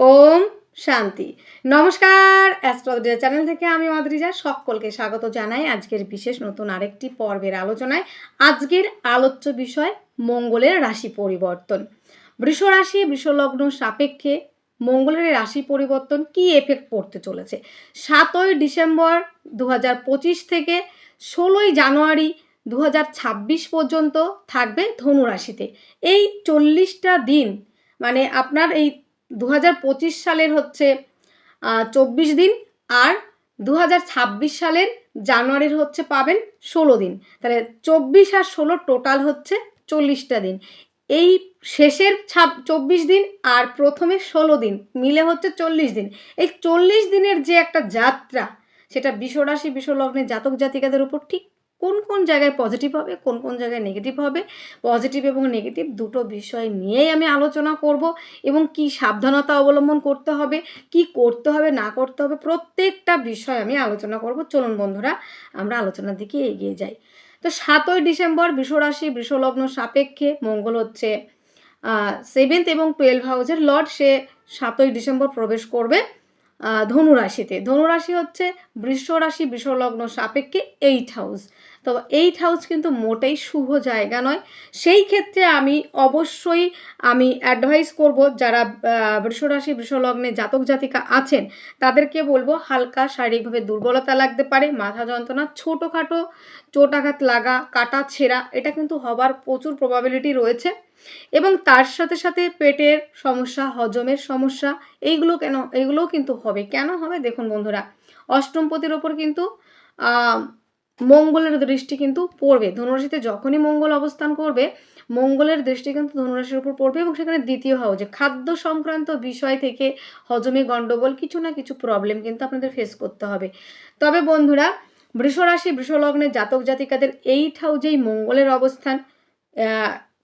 ওম শান্তি। নমস্কার astrology channel থেকে আমি মাদ্রিজা সকলকে স্বাগত জানাই আজকের বিশেষ নতুন আরেকটি পর্বের আলোচনায়। আজকের আলোচ্য বিষয়, মঙ্গলের রাশি পরিবর্তন। বৃষ রাশি বৃষলগ্ন সাপেক্ষে মঙ্গলের রাশি পরিবর্তন কি এফেক্ট পড়তে চলেছে? সাতই ডিসেম্বর দু হাজার পঁচিশ থেকে ষোলোই জানুয়ারি দু হাজার ছাব্বিশ পর্যন্ত থাকবে ধনু রাশিতে। এই চল্লিশটা দিন মানে আপনার এই দু হাজার পঁচিশ সালের হচ্ছে চব্বিশ দিন আর দু হাজার ছাব্বিশ সালের জানুয়ারির হচ্ছে পাবেন ষোলো দিন। তাহলে চব্বিশ আর ষোলো টোটাল হচ্ছে চল্লিশটা দিন। এই শেষের ছাব, চব্বিশ দিন আর প্রথমে ষোলো দিন মিলে হচ্ছে চল্লিশ দিন। এই চল্লিশ দিনের যে একটা যাত্রা, সেটা বিশ্বরাশি, বিশ্বলগ্নের জাতক জাতিকাদের উপর ঠিক কোন কোন জায়গায় পজিটিভ হবে, কোন কোন জায়গায় নেগেটিভ হবে। পজিটিভ এবং নেগেটিভ দুটো বিষয় নিয়েই আমি আলোচনা করব এবং কি সাবধানতা অবলম্বন করতে হবে, কি করতে হবে, না করতে হবে, প্রত্যেকটা বিষয় আমি আলোচনা করব। চলুন বন্ধুরা, আমরা আলোচনার দিকে এগিয়ে যাই। তো সাতই ডিসেম্বর বিশ্বরাশি বৃষলগ্ন সাপেক্ষে মঙ্গল হচ্ছে সেভেন্থ এবং টুয়েলভ হাউসের লর্ড সে সাতই ডিসেম্বর প্রবেশ করবে ধনুরাশিতে ধনুরাশি হচ্ছে বৃষ রাশি সাপেক্ষে এইট হাউস তো এইট হাউস কিন্তু মোটেই শুভ জায়গা নয়। সেই ক্ষেত্রে আমি অবশ্যই আমি অ্যাডভাইস করব যারা বৃষরাশি বৃষলগ্নে জাতক জাতিকা আছেন, তাদেরকে বলব হালকা শারীরিকভাবে দুর্বলতা লাগতে পারে, মাথা যন্ত্রণা, ছোটোখাটো চোটাঘাত লাগা, কাটা ছেঁড়া, এটা কিন্তু হবার প্রচুর প্রবাবিলিটি রয়েছে। এবং তার সাথে সাথে পেটের সমস্যা, হজমের সমস্যা, এইগুলো কেন, এইগুলোও কিন্তু হবে। কেন হবে? দেখুন বন্ধুরা, অষ্টমপতির ওপর কিন্তু মঙ্গলের দৃষ্টি কিন্তু পড়বে। ধনুরাশিতে যখনই মঙ্গল অবস্থান করবে, মঙ্গলের দৃষ্টি কিন্তু ধনুরাশির উপর পড়বে এবং সেখানে দ্বিতীয় যে খাদ্য সংক্রান্ত বিষয় থেকে হজমে গণ্ডগোল কিছু না কিছু প্রবলেম কিন্তু আপনাদের ফেস করতে হবে। তবে বন্ধুরা, বৃষরাশি বৃষলগ্নের জাতক জাতিকাদের এইট হাউজেই মঙ্গলের অবস্থান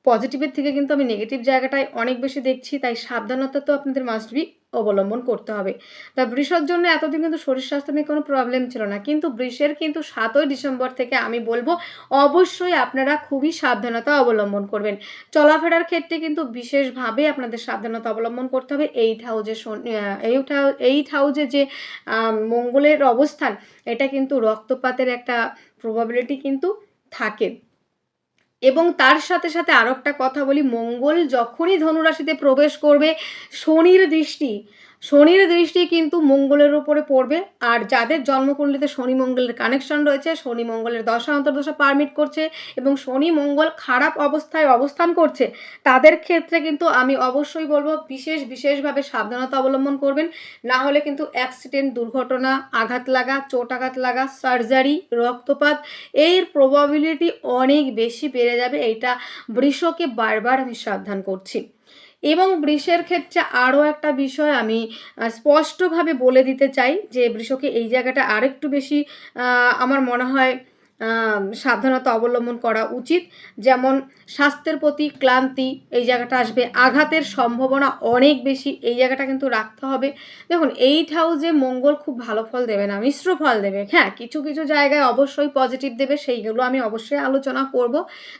পজিটিভের থেকে কিন্তু আমি নেগেটিভ জায়গাটায় অনেক বেশি দেখছি, তাই সাবধানতা তো আপনাদের মাস্ট বি অবলম্বন করতে হবে। তা বৃষর জন্য এতদিন কিন্তু শরীর স্বাস্থ্য নিয়ে কোনো প্রবলেম ছিল না। কিন্তু বৃষের কিন্তু সাতই ডিসেম্বর থেকে আমি বলব, অবশ্যই আপনারা খুবই সাবধানতা অবলম্বন করবেন। চলাফেরার ক্ষেত্রে কিন্তু বিশেষভাবে আপনাদের সাবধানতা অবলম্বন করতে হবে। এইট হাউজে এইট এইট হাউজে যে মঙ্গলের অবস্থান, এটা কিন্তু রক্তপাতের একটা প্রবাবিলিটি কিন্তু থাকে। এবং তার সাথে সাথে আরও একটা কথা বলি, মঙ্গল যখনই ধনুরাশিতে প্রবেশ করবে, শনির দৃষ্টি শনির দৃষ্টি কিন্তু মঙ্গলের উপরে পড়বে। আর যাদের জন্মকুণ্ডলিতে শনি মঙ্গলের কানেকশন রয়েছে, শনি মঙ্গলের দশা অন্তর্দশা পারমিট করছে এবং শনি মঙ্গল খারাপ অবস্থায় অবস্থান করছে, তাদের ক্ষেত্রে কিন্তু আমি অবশ্যই বলব বিশেষ, বিশেষভাবে সাবধানতা অবলম্বন করবেন। না হলে কিন্তু অ্যাক্সিডেন্ট দুর্ঘটনা, আঘাত লাগা, চোট আঘাত লাগা সার্জারি রক্তপাত, এর প্রবাবিলিটি অনেক বেশি বেড়ে যাবে। এইটা বৃষকে বারবার আমি সাবধান করছি। এবং বৃষের ক্ষেত্রে আরও একটা বিষয় আমি স্পষ্টভাবে বলে দিতে চাই যে বৃষকে এই জায়গাটা আরেকটু বেশি আমার মনে হয় সাবধানতা অবলম্বন করা উচিত। যেমন স্বাস্থ্যের প্রতি ক্লান্তি, এই জায়গাটা আসবে। আঘাতের সম্ভাবনা অনেক বেশি, এই জায়গাটা কিন্তু রাখতে হবে। দেখুন এইট হাউসে মঙ্গল খুব ভালো ফল দেবে না, মিশ্র ফল দেবে। হ্যাঁ কিছু কিছু জায়গায় অবশ্যই পজিটিভ দেবে, সেইগুলো আমি অবশ্যই আলোচনা করব।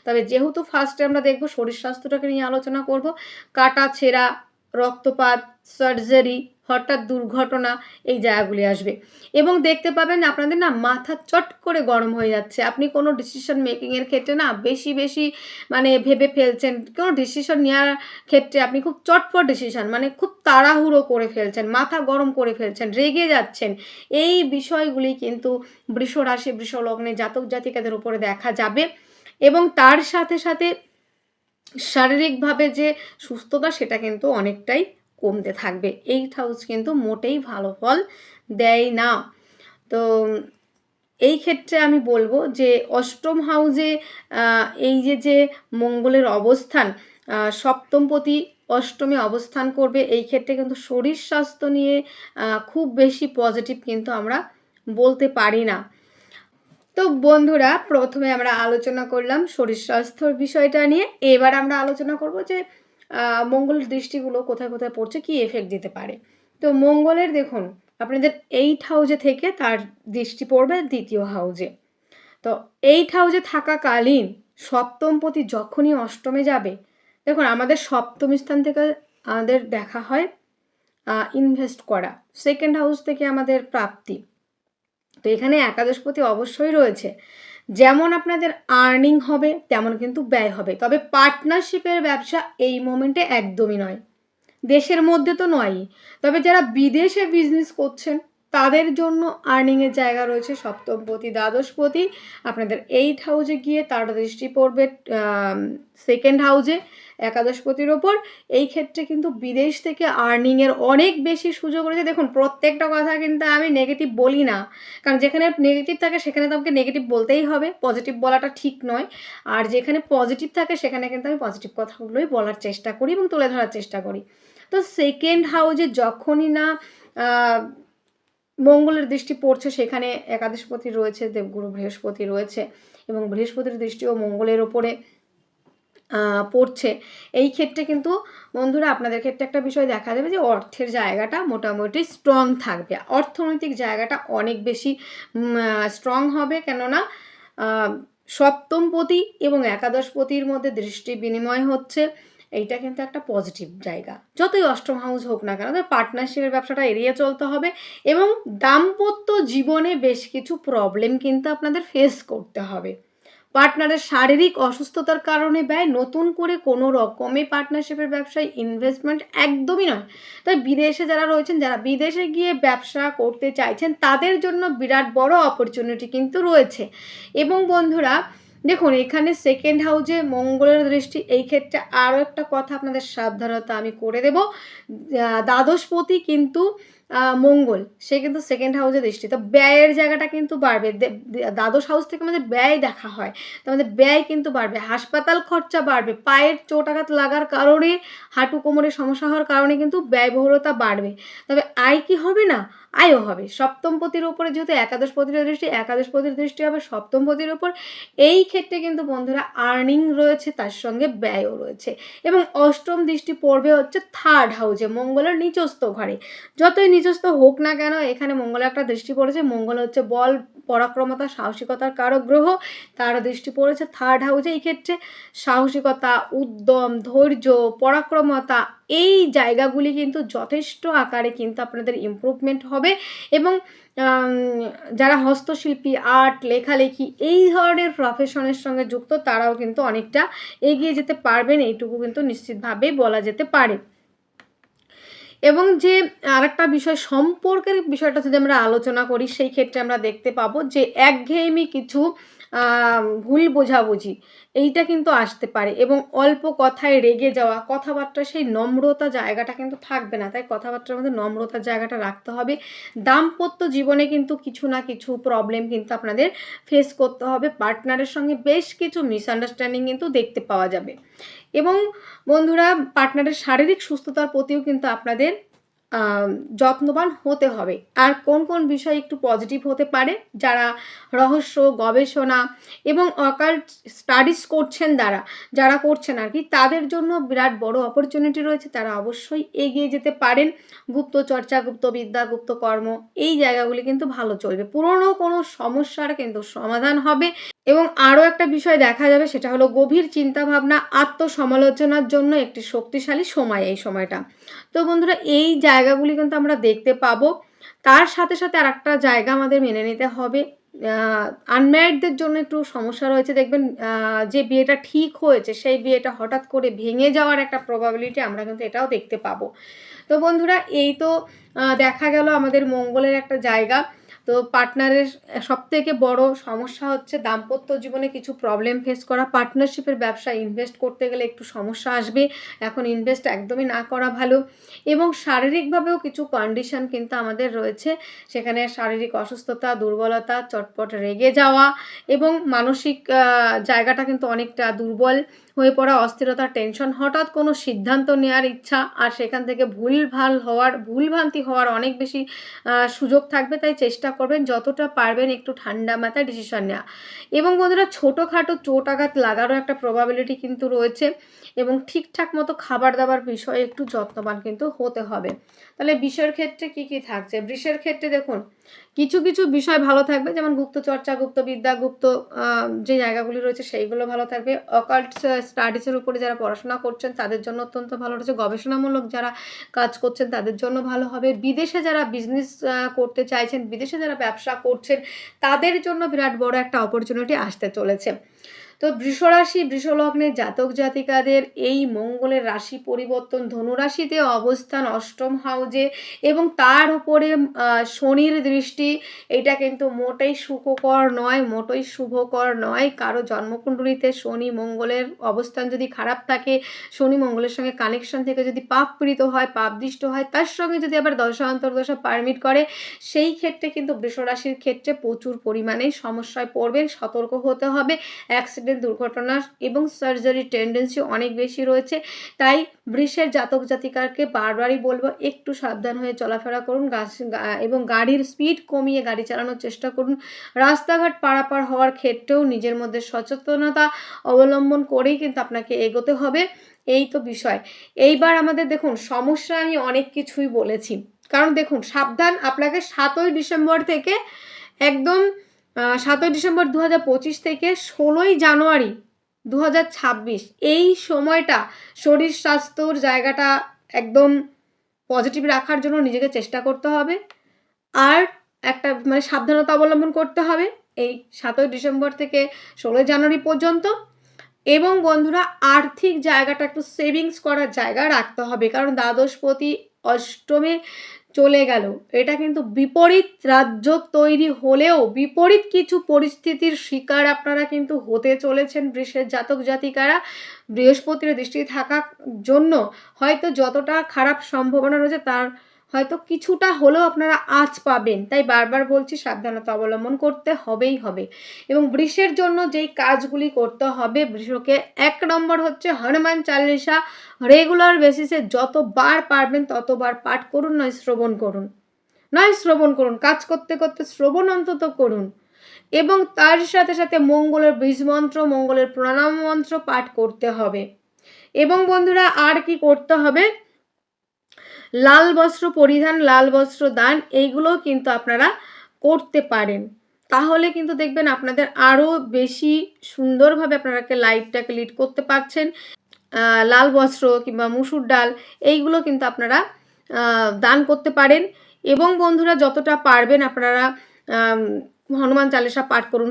তবে যেহেতু ফার্স্টে আমরা দেখব শরীর স্বাস্থ্যটাকে নিয়ে আলোচনা করব, কাটা, ছেঁড়া রক্তপাত সার্জারি হঠাৎ দুর্ঘটনা, এই জায়গাগুলি আসবে। এবং দেখতে পাবেন আপনাদের না মাথা চট করে গরম হয়ে যাচ্ছে। আপনি কোনো ডিসিশন মেকিংয়ের ক্ষেত্রে না বেশি বেশি মানে ভেবে ফেলছেন। কোনো ডিসিশন নেওয়ার ক্ষেত্রে আপনি খুব চটপট ডিসিশন মানে খুব তাড়াহুড়ো করে ফেলছেন, মাথা গরম করে ফেলছেন, রেগে যাচ্ছেন। এই বিষয়গুলি কিন্তু বৃষ রাশি বৃষলগ্নে জাতক জাতিকাদের উপরে দেখা যাবে। এবং তার সাথে সাথে শারীরিকভাবে যে সুস্থতা, সেটা কিন্তু অনেকটাই কমতে থাকবে। এইট হাউস কিন্তু মোটেই ভালো ফল দেয় না। তো এই ক্ষেত্রে আমি বলব যে, অষ্টম হাউসে এই যে যে মঙ্গলের অবস্থান সপ্তমপতি অষ্টমে অবস্থান করবে, এই ক্ষেত্রে কিন্তু শরীর স্বাস্থ্য নিয়ে খুব বেশি পজিটিভ কিন্তু আমরা বলতে পারি না। তো বন্ধুরা, প্রথমে আমরা আলোচনা করলাম শরীর স্বাস্থ্যর বিষয়টা নিয়ে। এবার আমরা আলোচনা করব যে মঙ্গল দৃষ্টিগুলো কোথায় কোথায় পড়ছে, কি এফেক্ট দিতে পারে। তো মঙ্গলের দেখুন, আপনাদের এইট হাউজে থেকে তার দৃষ্টি পড়বে দ্বিতীয় হাউজে তো এইট হাউজে থাকাকালীন সপ্তমপতি যখনই অষ্টমে যাবে, দেখুন আমাদের সপ্তম স্থান থেকে আমাদের দেখা হয় ইনভেস্ট করা। সেকেন্ড হাউস থেকে আমাদের প্রাপ্তি। তো এখানে একাদশপতি অবশ্যই রয়েছে। যেমন আপনাদের আর্নিং হবে, তেমন কিন্তু ব্যয় হবে। তবে পার্টনারশিপের ব্যবসা এই মোমেন্টে একদমই নয়। দেশের মধ্যে তো নয়ই। তবে যারা বিদেশে বিজনেস করছেন তাদের জন্য আর্নিংয়ের জায়গা রয়েছে সপ্তমপতি, দ্বাদশপতি। আপনাদের এইট হাউসে গিয়ে তার দৃষ্টি পড়বে সেকেন্ড হাউসে একাদশপতির ওপর। এই ক্ষেত্রে কিন্তু বিদেশ থেকে আর্নিংয়ের অনেক বেশি সুযোগ রয়েছে। দেখুন, প্রত্যেকটা কথা কিন্তু আমি নেগেটিভ বলি না। কারণ যেখানে নেগেটিভ থাকে, সেখানে তো আমাকে নেগেটিভ বলতেই হবে। পজিটিভ বলাটা ঠিক নয়। আর যেখানে পজিটিভ থাকে, সেখানে কিন্তু আমি পজিটিভ কথাগুলোই বলার চেষ্টা করি এবং তুলে ধরার চেষ্টা করি। তো সেকেন্ড হাউসে যখনই না মঙ্গলের দৃষ্টি পড়ছে, সেখানে একাদশপতি রয়েছে, দেবগুরু বৃহস্পতি রয়েছে এবং বৃহস্পতির দৃষ্টিও মঙ্গলের ওপরে পড়ছে। এই ক্ষেত্রে কিন্তু বন্ধুরা আপনাদের ক্ষেত্রে একটা বিষয় দেখা যাবে যে অর্থের জায়গাটা মোটামুটি স্ট্রং থাকবে। অর্থনৈতিক জায়গাটা অনেক বেশি স্ট্রং হবে কেননা সপ্তমপতি এবং একাদশপতির মধ্যে দৃষ্টি বিনিময় হচ্ছে। এইটা কিন্তু একটা পজিটিভ জায়গা। যতই অষ্টম হাউস হোক না কেন পার্টনারশিপের ব্যবসাটা এড়িয়ে চলতে হবে এবং দাম্পত্য জীবনে বেশ কিছু প্রবলেম কিন্তু আপনাদের ফেস করতে হবে। পার্টনারের শারীরিক অসুস্থতার কারণে ব্যয়, নতুন করে কোনো রকমে পার্টনারশিপের ব্যবসায় ইনভেস্টমেন্ট একদমই নয়। তাই বিদেশে যারা রয়েছেন, যারা বিদেশে গিয়ে ব্যবসা করতে চাইছেন, তাদের জন্য বিরাট বড় অপরচুনিটি কিন্তু রয়েছে। এবং বন্ধুরা দেখুন, এখানে সেকেন্ড হাউজে মঙ্গলের দৃষ্টি, এই ক্ষেত্রে আরও একটা কথা আপনাদের সাবধানতা আমি করে দেব। দ্বাদশপতি কিন্তু মঙ্গল, সে কিন্তু সেকেন্ড হাউসে দৃষ্টি। তো ব্যয়ের জায়গাটা কিন্তু বাড়বে। দ্বাদশ হাউস থেকে আমাদের ব্যয় দেখা হয়। তো আমাদের ব্যয় কিন্তু বাড়বে। হাসপাতাল খরচা বাড়বে। পায়ের চোট আঘাত লাগার কারণে, হাঁটু কোমরের সমস্যা হওয়ার কারণে কিন্তু ব্যয়বহুলতা বাড়বে। তবে আয় কি হবে না? আয়ও হবে। সপ্তমপতির উপরে যেহেতু একাদশপতির দৃষ্টি একাদশপতির দৃষ্টি হবে সপ্তমপতির উপর। এই ক্ষেত্রে কিন্তু বন্ধুরা আর্নিং রয়েছে, তার সঙ্গে ব্যয়ও রয়েছে। এবং অষ্টম দৃষ্টি পড়বে হচ্ছে থার্ড হাউসে মঙ্গলের নিচস্থ ঘরে। যতই নিচস্থ হোক না কেন, এখানে মঙ্গলের একটা দৃষ্টি পড়েছে। মঙ্গল হচ্ছে বল, পরাক্রমতা, সাহসিকতার কারক গ্রহ। তার দৃষ্টি পড়েছে থার্ড হাউসে এই ক্ষেত্রে সাহসিকতা, উদ্যম, ধৈর্য, পরাক্রমতা, এই জায়গাগুলি কিন্তু যথেষ্ট আকারে কিন্তু আপনাদের ইম্প্রুভমেন্ট হবে। এবং যারা হস্তশিল্পী আর্ট লেখালেখি, এই ধরনের প্রফেশনের সঙ্গে যুক্ত, তারাও কিন্তু অনেকটা এগিয়ে যেতে পারবেন। এইটুকু কিন্তু নিশ্চিতভাবেই বলা যেতে পারে। এবং যে আরেকটা বিষয়, সম্পর্কের বিষয়টা যদি আমরা আলোচনা করি, সেই ক্ষেত্রে আমরা দেখতে পাবো যে একঘেয়েমি কিছু ভুল বোঝাবুঝি, এইটা কিন্তু আসতে পারে এবং অল্প কথায় রেগে যাওয়া কথাবার্তা সেই নম্রতা জায়গাটা কিন্তু থাকবে না। তাই কথাবার্তার মধ্যে নম্রতার জায়গাটা রাখতে হবে। দাম্পত্য জীবনে কিন্তু কিছু না কিছু প্রবলেম কিন্তু আপনাদের ফেস করতে হবে। পার্টনারের সঙ্গে বেশ কিছু মিসআন্ডারস্ট্যান্ডিং কিন্তু দেখতে পাওয়া যাবে। এবং বন্ধুরা পার্টনারের শারীরিক সুস্থতার প্রতিও কিন্তু আপনাদের যত্নবান হতে হবে। আর কোন কোন বিষয় একটু পজিটিভ হতে পারে? যারা রহস্য, গবেষণা এবং অকাল্ট স্টাডিজ করছেন যারা যারা করছেন আর কি তাদের জন্য বিরাট বড় অপরচুনিটি রয়েছে। তারা অবশ্যই এগিয়ে যেতে পারেন। গুপ্ত চর্চা, গুপ্ত বিদ্যা, গুপ্ত কর্ম, এই জায়গাগুলি কিন্তু ভালো চলবে। পুরনো কোনো সমস্যার কিন্তু সমাধান হবে। এবং আরও একটা বিষয় দেখা যাবে, সেটা হলো গভীর চিন্তাভাবনা, আত্মসমালোচনার জন্য একটি শক্তিশালী সময় এই সময়টা। তো বন্ধুরা, এই জায়গাগুলি কিন্তু আমরা দেখতে পাবো। তার সাথে সাথে আর একটা জায়গা আমাদের মেনে নিতে হবে। আনম্যারিডদের জন্য একটু সমস্যা রয়েছে। দেখবেন যে বিয়েটা ঠিক হয়েছে, সেই বিয়েটা হঠাৎ করে ভেঙে যাওয়ার একটা প্রবাবিলিটি আমরা কিন্তু এটাও দেখতে পাবো। তো বন্ধুরা, এই তো দেখা গেল আমাদের মঙ্গলের একটা জায়গা। তো পার্টনারের সব থেকে বড় সমস্যা হচ্ছে দাম্পত্য জীবনে কিছু প্রবলেম ফেস করা। পার্টনারশিপের ব্যবসা ইনভেস্ট করতে গেলে একটু সমস্যা আসবে। এখন ইনভেস্ট একদমই না করা ভালো। এবং শারীরিকভাবেও কিছু কন্ডিশন কিন্তু আমাদের রয়েছে। সেখানে শারীরিক অসুস্থতা, দুর্বলতা, চটপট রেগে যাওয়া এবং মানসিক জায়গাটা কিন্তু অনেকটা দুর্বল। হয়ে পড়া অস্থিরতা টেনশন হঠাৎ কোনো সিদ্ধান্ত নেওয়ার ইচ্ছা আর সেখান থেকে ভুলভাল হওয়ার, ভুলভ্রান্তি হওয়ার অনেক বেশি সুযোগ থাকবে। তাই চেষ্টা করবেন যতটা পারবেন একটু ঠান্ডা মাথায় ডিসিশন নেওয়া। এবং বন্ধুরা, ছোটোখাটো চোট আঘাত লাগারও একটা প্রবাবিলিটি কিন্তু রয়েছে এবং ঠিকঠাক মতো খাবার দাবার বিষয়ে একটু যত্নবান কিন্তু হতে হবে। তাহলে বিষয়ের ক্ষেত্রে কি কি থাকছে? বৃষের ক্ষেত্রে দেখুন কিছু কিছু বিষয় ভালো থাকবে, যেমন গুপ্ত চর্চা, গুপ্ত বিদ্যা, গুপ্ত যে জায়গাগুলি রয়েছে সেইগুলো ভালো থাকবে। অকাল্ট স্টাডিজের উপরে যারা পড়াশোনা করছেন, তাদের জন্য অত্যন্ত ভালো রয়েছে। গবেষণামূলক যারা কাজ করছেন, তাদের জন্য ভালো হবে। বিদেশে যারা বিজনেস করতে চাইছেন, বিদেশে যারা ব্যবসা করছেন, তাদের জন্য বিরাট বড় একটা অপরচুনিটি আসতে চলেছে। তো বৃষরাশি বৃষলগ্নের জাতক জাতিকাদের এই মঙ্গলের রাশি পরিবর্তন ধনুরাশিতে অবস্থান অষ্টম হাউজে এবং তার উপরে শনির দৃষ্টি, এটা কিন্তু মোটেই সুখকর নয়, মোটেই শুভকর নয়। কারও জন্মকুণ্ডলিতে শনি মঙ্গলের অবস্থান যদি খারাপ থাকে, শনি মঙ্গলের সঙ্গে কানেকশন থেকে যদি পাপ পীড়িত হয়, পাপদিষ্ট হয়, তার সঙ্গে যদি আবার দশা, অন্তর্দশা পারমিট করে, সেই ক্ষেত্রে কিন্তু বৃষরাশির ক্ষেত্রে প্রচুর পরিমাণে সমস্যায় পড়বেন, সতর্ক হতে হবে অ্যাক্সিডেন্ট দুর্ঘটনা এবং সার্জারি টেন্ডেন্সি অনেক বেশি রয়েছে। তাই বৃষের জাতক জাতিকারকে বারবারই বলব, একটু সাবধান হয়ে চলাফেরা করুন, গাছ- এবং গাড়ির স্পিড কমিয়ে গাড়ি চালানোর চেষ্টা করুন। রাস্তাঘাট পারাপার হওয়ার ক্ষেত্রেও নিজের মধ্যে সচেতনতা অবলম্বন করেই কিন্তু আপনাকে এগোতে হবে। এই তো বিষয়। এইবার আমাদের দেখুন, সমস্যা আমি অনেক কিছুই বলেছি। কারণ দেখুন, সাবধান আপনাকে সাতই ডিসেম্বর থেকে একদম সাতই ডিসেম্বর দু হাজার পঁচিশ থেকে ষোলোই জানুয়ারি দু হাজার ছাব্বিশ। এই সময়টা শরীর স্বাস্থ্যর জায়গাটা একদম পজিটিভ রাখার জন্য নিজেকে চেষ্টা করতে হবে। আর একটা মানে সাবধানতা অবলম্বন করতে হবে এই সাতই ডিসেম্বর থেকে ষোলোই জানুয়ারি পর্যন্ত। এবং বন্ধুরা, আর্থিক জায়গাটা একটু সেভিংস করার জায়গা রাখতে হবে। কারণ দ্বাদশপতি অষ্টমে চলে গেল। এটা কিন্তু বিপরীত রাজ্য তৈরি হলেও বিপরীত কিছু পরিস্থিতির শিকার আপনারা কিন্তু হতে চলেছেন বৃষের জাতক জাতিকারা। বৃহস্পতির দৃষ্টি থাকার জন্য হয়তো যতটা খারাপ সম্ভাবনা রয়েছে তার হয়তো কিছুটা হলেও আপনারা আজ পাবেন। তাই বারবার বলছি, সাবধানতা অবলম্বন করতে হবেই হবে। এবং বৃষের জন্য যেই কাজগুলি করতে হবে, বৃষকে এক নম্বর হচ্ছে হনুমান চালিসা রেগুলার বেসিসে যতবার পারবেন, ততবার পাঠ করুন, নয় শ্রবণ করুন। নয় শ্রবণ করুন, কাজ করতে করতে শ্রবণ অন্তত করুন। এবং তার সাথে সাথে মঙ্গলের বীজ মন্ত্র, মঙ্গলের প্রণাম মন্ত্র পাঠ করতে হবে। এবং বন্ধুরা, আর কি করতে হবে? লাল বস্ত্র পরিধান, লাল বস্ত্র দান, এইগুলো কিন্তু আপনারা করতে পারেন। তাহলে কিন্তু দেখবেন আপনাদের আরও বেশি সুন্দরভাবে আপনারাকে লাইফটাকে লিড করতে পারছেন। লাল বস্ত্র কিংবা মুসুর ডাল, এইগুলো কিন্তু আপনারা দান করতে পারেন। এবং বন্ধুরা যতটা পারবেন আপনারা হনুমান চালিসা পাঠ করুন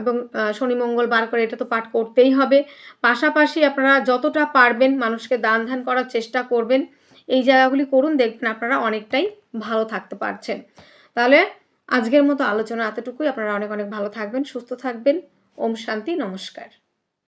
এবং শনি মঙ্গল বার করে এটা তো পাঠ করতেই হবে। পাশাপাশি আপনারা যতটা পারবেন মানুষকে দান ধ্যান করার চেষ্টা করবেন। এই জায়গাগুলি করুন, দেখবেন আপনারা অনেকটাই ভালো থাকতে পারছেন। তাহলে আজকের মতো আলোচনা এতটুকুই। আপনারা অনেক অনেক ভালো থাকবেন, সুস্থ থাকবেন। ওম শান্তি, নমস্কার।